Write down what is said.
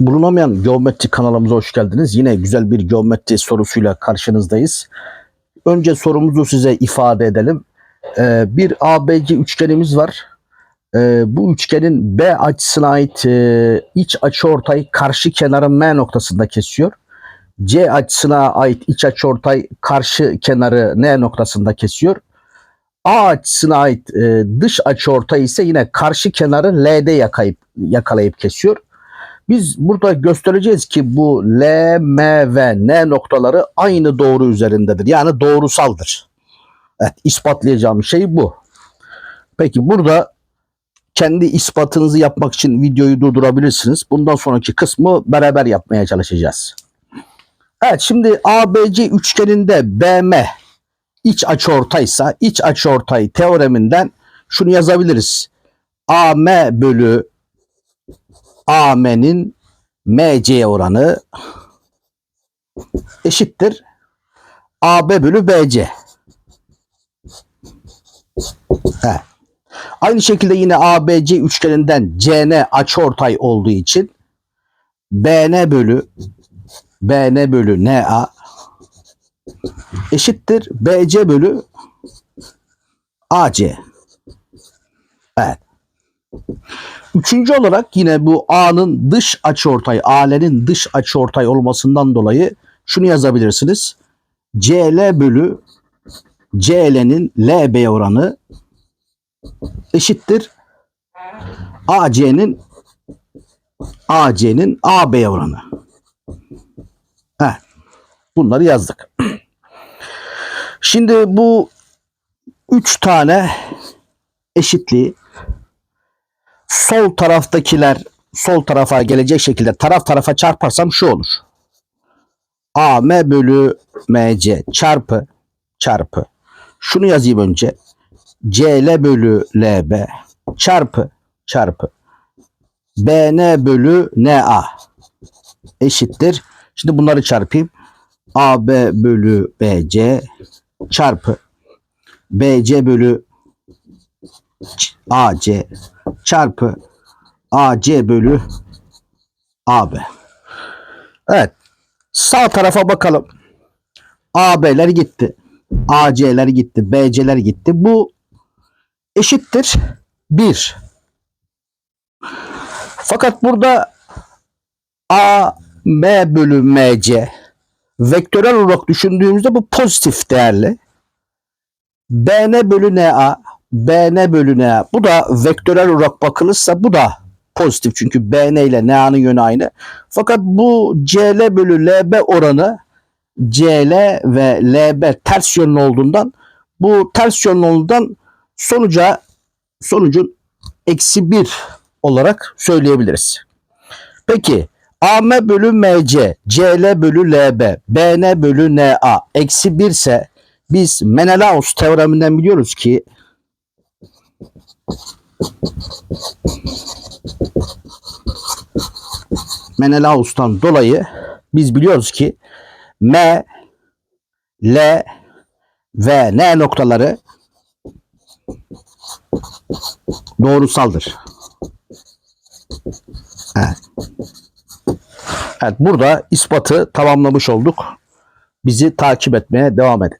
Bulunamayan geometri kanalımıza hoş geldiniz. Yine güzel bir geometri sorusuyla karşınızdayız. Önce sorumuzu size ifade edelim. Ee, bir ABC üçgenimiz var. Ee, bu üçgenin B açısına ait e, iç açıortay karşı kenarı M noktasında kesiyor. C açısına ait iç açıortay karşı kenarı N noktasında kesiyor. A açısına ait e, dış açıortay ise yine karşı kenarı L'de yakayıp, yakalayıp kesiyor. Biz burada göstereceğiz ki bu L, M ve N noktaları aynı doğru üzerindedir. Yani doğrusaldır. Evet, ispatlayacağım şey bu. Peki burada kendi ispatınızı yapmak için videoyu durdurabilirsiniz. Bundan sonraki kısmı beraber yapmaya çalışacağız. Evet şimdi ABC üçgeninde BM iç açıortaysa iç açıortay teoreminden şunu yazabiliriz. AM bölü AM'nin MC oranı eşittir AB bölü BC. He. Aynı şekilde yine ABC üçgeninden CN açıortay olduğu için BN bölü BN bölü NA eşittir BC bölü AC. Üçüncü olarak yine bu A'nın dış açıortay, AL'nin dış açıortay olmasından dolayı şunu yazabilirsiniz. CL bölü CL'nin LB oranı eşittir AC'nin AC'nin AB oranı. Heh. Bunları yazdık. Şimdi bu üç tane eşitliği sol taraftakiler sol tarafa gelecek şekilde taraf tarafa çarparsam şu olur. AM bölü MC çarpı çarpı. Şunu yazayım önce. CL bölü LB çarpı çarpı. BN bölü NA eşittir. Şimdi bunları çarpayım. AB bölü BC çarpı BC bölü AC çarpı AC bölü AB. Evet. Sağ tarafa bakalım. AB'ler gitti. AC'ler gitti. BC'ler gitti. Bu eşittir 1. Fakat burada A, M bölü MC vektörel olarak düşündüğümüzde bu pozitif değerli. BN bölü NA BN bölü NA bu da vektörel olarak bakılırsa bu da pozitif çünkü BN ile NA'nın yönü aynı. Fakat bu CL bölü LB oranı CL ve LB ters yönlü olduğundan bu ters yönlü olduğundan sonuca sonucun eksi 1 olarak söyleyebiliriz. Peki AM bölü MC, CL bölü LB, BN bölü NA eksi 1 ise biz Menelaus teoreminden biliyoruz ki Menelaus'tan dolayı biz biliyoruz ki M, L ve N noktaları doğrusaldır. Evet. Evet burada ispatı tamamlamış olduk. Bizi takip etmeye devam edin.